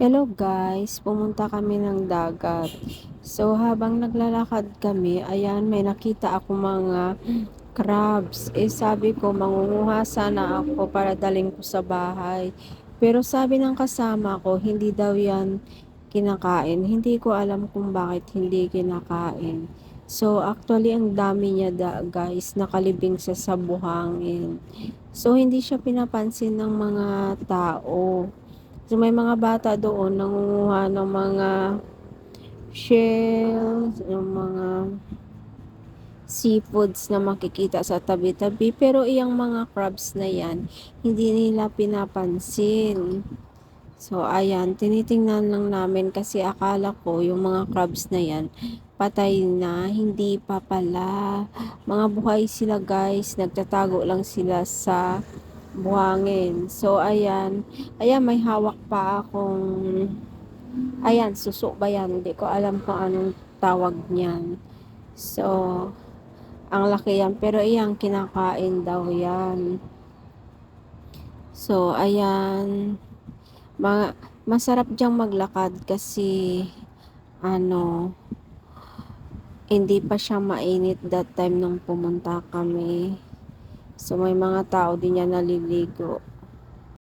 Hello guys, pumunta kami ng dagat. So habang naglalakad kami, ayan may nakita ako mga crabs. Eh sabi ko mangunguha sana ako para daling ko sa bahay. Pero sabi ng kasama ko, hindi daw yan kinakain. Hindi ko alam kung bakit hindi kinakain. So actually ang dami niya da, guys, nakalibing sa buhangin. So hindi siya pinapansin ng mga tao. So, may mga bata doon nangunguha ng mga shells, yung mga seafoods na makikita sa tabi-tabi. Pero iyang mga crabs na yan, hindi nila pinapansin. So, ayan, tinitingnan lang namin kasi akala ko yung mga crabs na yan, patay na, hindi pa pala. Mga buhay sila guys, nagtatago lang sila sa buhangin. So, ayan, ayan, may hawak pa akong, ayan, suso ba yan? Hindi ko alam kung anong tawag niyan. So, ang laki yan. Pero iyan, kinakain daw yan. So, ayan, mga, masarap diyang maglakad kasi, ano, hindi pa siya mainit that time nung pumunta kami. So, may mga tao din yan naliligo.